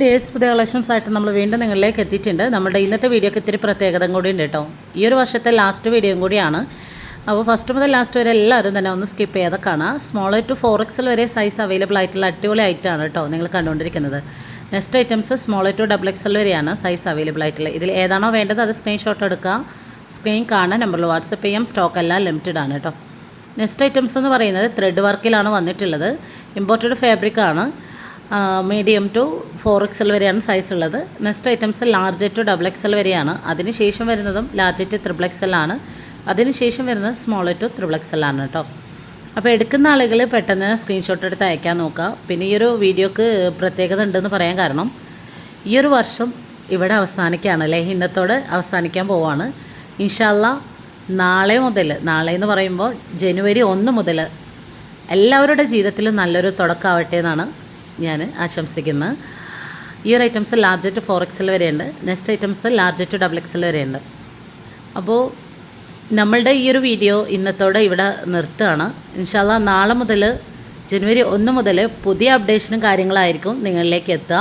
Days പുതിയ collections ആയിട്ട് നമ്മൾ വീണ്ടും നിങ്ങളിലേക്ക് എത്തിയിട്ടുണ്ട്. നമ്മുടെ ഇന്നത്തെ വീഡിയോക്ക് ഇത്തിരി പ്രത്യേകതയും കൂടി ഉണ്ട് കേട്ടോ. ഈ ഒരു വർഷത്തെ ലാസ്റ്റ് വീഡിയോയും കൂടിയാണ്. അപ്പോൾ ഫസ്റ്റ് മുതൽ ലാസ്റ്റ് വരെ എല്ലാവരും തന്നെ ഒന്ന് സ്കിപ്പ് ചെയ്യാതെ കാണാം. സ്മോൾ ടു ഫോർ എക്സൽ വരെ സൈസ് അവൈലബിൾ ആയിട്ടുള്ള അടിപൊളി ഐറ്റമാണ് കേട്ടോ നിങ്ങൾ കണ്ടുകൊണ്ടിരിക്കുന്നത്. Next items small to double XL വരെയാണ് സൈസ് അവൈലബിൾ ആയിട്ടുള്ളത്. ഇതിൽ ഏതാണോ വേണ്ടത് അത് സ്ക്രീൻഷോട്ട് എടുക്കുക. സ്ക്രീൻ കാണാൻ നമ്പറിൽ വാട്സപ്പ് ചെയ്യാം. സ്റ്റോക്ക് എല്ലാം ലിമിറ്റഡ് ആണ് കേട്ടോ. നെക്സ്റ്റ് ഐറ്റംസ് എന്ന് പറയുന്നത് ത്രെഡ് വർക്കിലാണ് വന്നിട്ടുള്ളത്. ഇമ്പോർട്ടഡ് ഫാബ്രിക് ആണ്. മീഡിയം ടു ഫോർ എക്സൽ വരെയാണ് സൈസ് ഉള്ളത്. Next items large to double XL വരെയാണ്. അതിന് ശേഷം വരുന്നതും ലാർജ് ടു ത്രിബിൾ എക്സൽ ആണ്. അതിന് ശേഷം വരുന്നത് സ്മോൾ ടു ത്രിബിൾ എക്സൽ ആണ് കേട്ടോ അപ്പോൾ എടുക്കുന്ന ആളുകൾ പെട്ടെന്ന് സ്ക്രീൻഷോട്ട് എടുത്ത് അയക്കാൻ നോക്കുക. പിന്നെ ഈ ഒരു വീഡിയോക്ക് പ്രത്യേകത ഉണ്ടെന്ന് പറയാൻ കാരണം ഈ ഒരു വർഷം ഇവിടെ അവസാനിക്കുകയാണ് അല്ലേ? ഇന്നത്തോടെ അവസാനിക്കാൻ പോവാണ്. ഇൻഷാല്ല നാളെ മുതൽ നാളെ എന്ന് പറയുമ്പോൾ ജനുവരി ഒന്ന് മുതൽ എല്ലാവരുടെ ജീവിതത്തിലും നല്ലൊരു തുടക്കമാവട്ടെ എന്നാണ് ഞാൻ ആശംസിക്കുന്നു. ഈ ഒരു items large to four XL വരെയുണ്ട്. Next items large to double XL വരെയുണ്ട്. അപ്പോൾ നമ്മളുടെ ഈ ഒരു വീഡിയോ ഇന്നത്തോടെ ഇവിടെ നിർത്തുകയാണ്. ഇൻഷാല്ല നാളെ മുതൽ ജനുവരി ഒന്ന് മുതൽ പുതിയ അപ്ഡേഷനും കാര്യങ്ങളായിരിക്കും നിങ്ങളിലേക്ക് എത്തുക.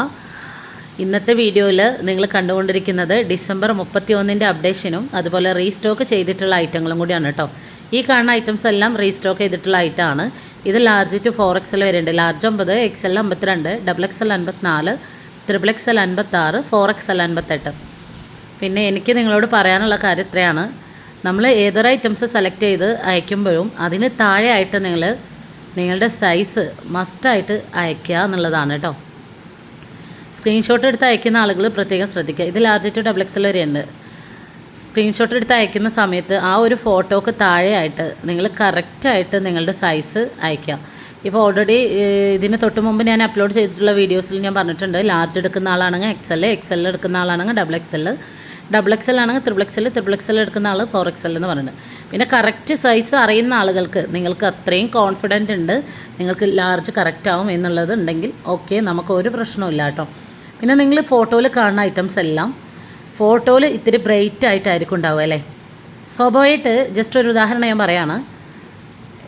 ഇന്നത്തെ വീഡിയോയിൽ നിങ്ങൾ കണ്ടുകൊണ്ടിരിക്കുന്നത് ഡിസംബർ മുപ്പത്തി ഒന്നിന്റെ അപ്ഡേഷനും അതുപോലെ റീസ്റ്റോക്ക് ചെയ്തിട്ടുള്ള ഐറ്റങ്ങളും കൂടിയാണ് കേട്ടോ. ഈ കാണുന്ന ഐറ്റംസ് എല്ലാം റീസ്റ്റോക്ക് ചെയ്തിട്ടുള്ള ഐറ്റമാണ് ഇത് ലാർജ് ടു ഫോർ എക്സൽ വരെ ഉണ്ട് ലാർജ് അമ്പത് എക്സ് എൽ അമ്പത്തിരണ്ട് ഡബിൾ എക്സ് എൽ അൻപത്തിനാല് ത്രിബിൾ എക്സ് എൽ അൻപത്താറ് ഫോർ എക്സ് എൽ അൻപത്തെട്ട്. പിന്നെ എനിക്ക് നിങ്ങളോട് പറയാനുള്ള കാര്യം ഇത്രയാണ്. നമ്മൾ ഏതൊരു ഐറ്റംസ് സെലക്ട് ചെയ്ത് അയക്കുമ്പോഴും അതിന് താഴെയായിട്ട് നിങ്ങൾ നിങ്ങളുടെ സൈസ് മസ്റ്റായിട്ട് അയക്കുക എന്നുള്ളതാണ് കേട്ടോ. സ്ക്രീൻഷോട്ട് എടുത്ത് അയക്കുന്ന ആളുകൾ പ്രത്യേകം ശ്രദ്ധിക്കുക. ഇത് ലാർജ് ടു ഡബിൾ എക്സൽ വരെയുണ്ട്. സ്ക്രീൻഷോട്ട് എടുത്ത് അയക്കുന്ന സമയത്ത് ആ ഒരു ഫോട്ടോക്ക് താഴെയായിട്ട് നിങ്ങൾ കറക്റ്റായിട്ട് നിങ്ങളുടെ സൈസ് അയക്കുക ഇപ്പോൾ ഓൾറെഡി ഇതിന് തൊട്ട് മുമ്പ് ഞാൻ അപ്ലോഡ് ചെയ്തിട്ടുള്ള വീഡിയോസിൽ ഞാൻ പറഞ്ഞിട്ടുണ്ട്. ലാർജ് എടുക്കുന്ന ആളാണെങ്കിൽ എക്സൽ എക്സൽ എടുക്കുന്ന ആളാണെങ്കിൽ ഡബിൾ എക്സൽ ഡബിൾ എക്സൽ ആണെങ്കിൽ ത്രിബിൾ എക്സൽ ത്രിബിൾ എക്സൽ എടുക്കുന്ന ആൾ ഫോർ എക്സൽ എന്ന് പറയുന്നത് പിന്നെ കറക്റ്റ് സൈസ് അറിയുന്ന ആളുകൾക്ക് നിങ്ങൾക്ക് അത്രയും കോൺഫിഡന്റ് ഉണ്ട്. നിങ്ങൾക്ക് ലാർജ് കറക്റ്റ് ആവും എന്നുള്ളത് ഉണ്ടെങ്കിൽ ഓക്കെ നമുക്ക് ഒരു പ്രശ്നമില്ല കേട്ടോ. പിന്നെ നിങ്ങൾ ഫോട്ടോയിൽ കാണുന്ന ഐറ്റംസ് എല്ലാം ഫോട്ടോയിൽ ഇത്തിരി ബ്രൈറ്റ് ആയിട്ടായിരിക്കും ഉണ്ടാവുക അല്ലേ? സ്വാഭാവികമായിട്ട് ജസ്റ്റ് ഒരു ഉദാഹരണം ഞാൻ പറയാണ്.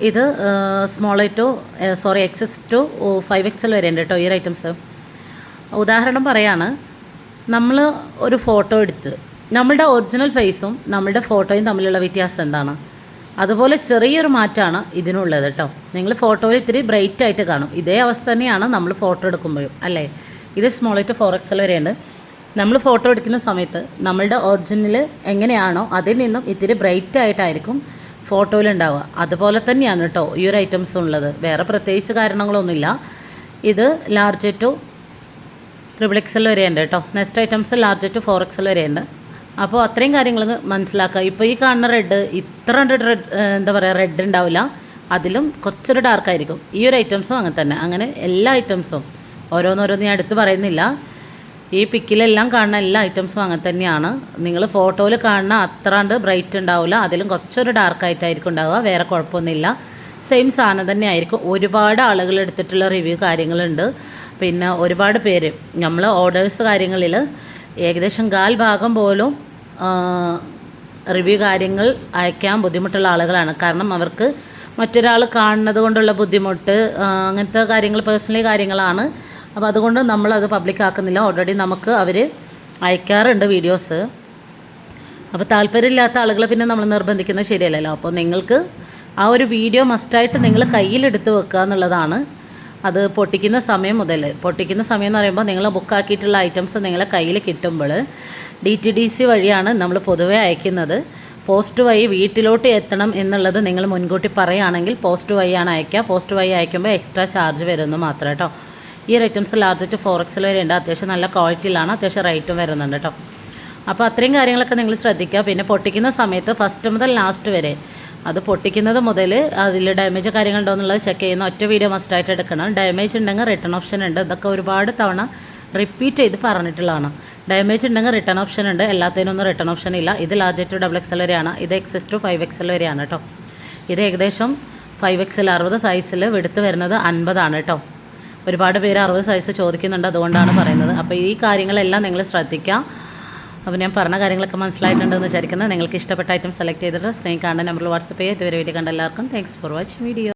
ഇത് small to sorry XS to five XL വരെ ഉണ്ട് കേട്ടോ ഈ ഐറ്റംസ് ഉദാഹരണം പറയാണ് നമ്മൾ ഒരു ഫോട്ടോ എടുത്ത് നമ്മളുടെ ഒറിജിനൽ ഫേസും നമ്മളുടെ ഫോട്ടോയും തമ്മിലുള്ള വ്യത്യാസം എന്താണ്? അതുപോലെ ചെറിയൊരു മാറ്റമാണ് ഇതിനുള്ളത് കേട്ടോ. നിങ്ങൾ ഫോട്ടോയിൽ ഇത്തിരി ബ്രൈറ്റ് ആയിട്ട് കാണും. ഇതേ അവസ്ഥ തന്നെയാണ് നമ്മൾ ഫോട്ടോ എടുക്കുമ്പോഴും അല്ലേ? ഇത് സ്മോൾ ടു ഫോർ എക്സൽ വരെയുണ്ട്. നമ്മൾ ഫോട്ടോ എടുക്കുന്ന സമയത്ത് നമ്മളുടെ ഒറിജിനൽ എങ്ങനെയാണോ അതിൽ നിന്നും ഇത്തിരി ബ്രൈറ്റ് ആയിട്ടായിരിക്കും ഫോട്ടോയിൽ ഉണ്ടാവുക. അതുപോലെ തന്നെയാണ് കേട്ടോ ഈ ഒരു ഐറ്റംസ് ഉള്ളത്. വേറെ പ്രത്യേകിച്ച് കാരണങ്ങളൊന്നുമില്ല. ഇത് ലാർജ് ടു ട്രിപ്പിൾ എക്സൽ വരെയുണ്ട് കേട്ടോ next items large to four XL വരെയുണ്ട്. അപ്പോൾ അത്രയും കാര്യങ്ങൾ മനസ്സിലാക്കുക. ഇപ്പോൾ ഈ കാണുന്ന റെഡ് ഇത്ര റെഡ് എന്താ പറയുക റെഡ് ഉണ്ടാവില്ല. അതിലും കുറച്ചൊരു ഡാർക്കായിരിക്കും ഈ ഒരു ഐറ്റംസും അങ്ങനെ തന്നെ. അങ്ങനെ എല്ലാ ഐറ്റംസും ഓരോന്നോരോന്ന് ഞാൻ എടുത്ത് പറയുന്നില്ല. ഈ പിക്കിലെല്ലാം കാണുന്ന എല്ലാ ഐറ്റംസും അങ്ങനെ തന്നെയാണ്. നിങ്ങൾ ഫോട്ടോയിൽ കാണുന്ന അത്രാണ്ട് ബ്രൈറ്റ് ഉണ്ടാവില്ല അതിലും കുറച്ചൊരു ഡാർക്ക് ആയിട്ടായിരിക്കും ഉണ്ടാവുക. വേറെ കുഴപ്പമൊന്നുമില്ല. സെയിം സാധനം തന്നെ ആയിരിക്കും ഒരുപാട് ആളുകൾ എടുത്തിട്ടുള്ള റിവ്യൂ കാര്യങ്ങളുണ്ട്. പിന്നെ ഒരുപാട് പേര്. നമ്മൾ ഓർഡേഴ്സ് കാര്യങ്ങളിൽ ഏകദേശം കാൽ ഭാഗം പോലും റിവ്യൂ കാര്യങ്ങൾ അയക്കാൻ ബുദ്ധിമുട്ടുള്ള ആളുകളാണ്. കാരണം അവർക്ക് മറ്റൊരാൾ കാണുന്നത് കൊണ്ടുള്ള ബുദ്ധിമുട്ട് അങ്ങനത്തെ കാര്യങ്ങൾ പേഴ്സണലി കാര്യങ്ങളാണ്. അപ്പോൾ അതുകൊണ്ട് നമ്മളത് പബ്ലിക്കാക്കുന്നില്ല ഓൾറെഡി നമുക്ക് അവർ അയക്കാറുണ്ട് വീഡിയോസ് അപ്പോൾ താല്പര്യമില്ലാത്ത ആളുകളെ പിന്നെ നമ്മൾ നിർബന്ധിക്കുന്നത് ശരിയല്ലല്ലോ. അപ്പോൾ നിങ്ങൾക്ക് ആ ഒരു വീഡിയോ മസ്റ്റായിട്ട് നിങ്ങൾ കയ്യിലെടുത്ത് വെക്കുക എന്നുള്ളതാണ്. അത് പൊട്ടിക്കുന്ന സമയം മുതൽ പൊട്ടിക്കുന്ന സമയം എന്ന് പറയുമ്പോൾ നിങ്ങൾ ബുക്കാക്കിയിട്ടുള്ള ഐറ്റംസ് നിങ്ങളെ കയ്യിൽ കിട്ടുമ്പോൾ ഡി ടി ഡി സി വഴിയാണ് നമ്മൾ പൊതുവെ അയക്കുന്നത്. പോസ്റ്റ് വഴി വീട്ടിലോട്ട് എത്തണം എന്നുള്ളത് നിങ്ങൾ മുൻകൂട്ടി പറയുകയാണെങ്കിൽ പോസ്റ്റ് വഴിയാണ് അയക്കുക. പോസ്റ്റ് വഴി അയക്കുമ്പോൾ എക്സ്ട്രാ ചാർജ് വരുമെന്ന് മാത്രം കേട്ടോ. ഈ ഒരു ഐറ്റംസ് ലാർജ് ടു ഫോർ എക്സിൽ വരെ ഉണ്ട് അത്യാവശ്യം നല്ല ക്വാളിറ്റിയിലാണ് അത്യാവശ്യം റേറ്റും വരുന്നുണ്ട് കേട്ടോ അപ്പോൾ അത്രയും കാര്യങ്ങളൊക്കെ നിങ്ങൾ ശ്രദ്ധിക്കുക. പിന്നെ പൊട്ടിക്കുന്ന സമയത്ത് ഫസ്റ്റ് മുതൽ ലാസ്റ്റ് വരെ. അത് പൊട്ടിക്കുന്നത് മുതൽ അതിൽ ഡാമേജ് കാര്യങ്ങളുണ്ടോ എന്നുള്ളത് ചെക്ക് ചെയ്യുന്ന ഒറ്റ വീഡിയോ മസ്റ്റായിട്ട് എടുക്കണം. ഡാമേജ് ഉണ്ടെങ്കിൽ റിട്ടേൺ ഓപ്ഷൻ ഉണ്ട്. ഇതൊക്കെ ഒരുപാട് തവണ റിപ്പീറ്റ് ചെയ്ത് പറഞ്ഞിട്ടുള്ളതാണ്. ഡാമേജ് ഉണ്ടെങ്കിൽ റിട്ടേൺ ഓപ്ഷൻ ഉണ്ട്. എല്ലാത്തിനൊന്നും റിട്ടേൺ ഓപ്ഷൻ ഇല്ല. ഇത് ലാർജ് ടു ഡബിൾ എക്സൽ വരെയാണ്. ഇത് എക്സസ് ടു ഫൈവ് എക്സൽ വരെയാണ് കേട്ടോ ഇത് ഏകദേശം ഫൈവ് എക്സൽ അറുപത് സൈസിൽ വെടുത്ത് വരുന്നത് അൻപതാണ് കേട്ടോ ഒരുപാട് പേര് അറുപത് സൈസ് ചോദിക്കുന്നുണ്ട് അതുകൊണ്ടാണ് പറയുന്നത്. അപ്പോൾ ഈ കാര്യങ്ങളെല്ലാം നിങ്ങൾ ശ്രദ്ധിക്കുക. അപ്പോൾ ഞാൻ പറഞ്ഞ കാര്യങ്ങളൊക്കെ മനസ്സിലായിട്ടുണ്ടെന്ന് വിചാരിക്കുന്നത് നിങ്ങൾക്ക് ഇഷ്ടപ്പെട്ട ഐറ്റം സെലക്ട് ചെയ്തിട്ട് സ്ക്രീൻ കാണുന്ന നമ്പറിൽ വാട്സപ്പ് ചെയ്യുക. ഇതുവരെ വീഡിയോ കണ്ട എല്ലാവർക്കും താങ്ക്സ് ഫോർ വാച്ചിങ് വീഡിയോ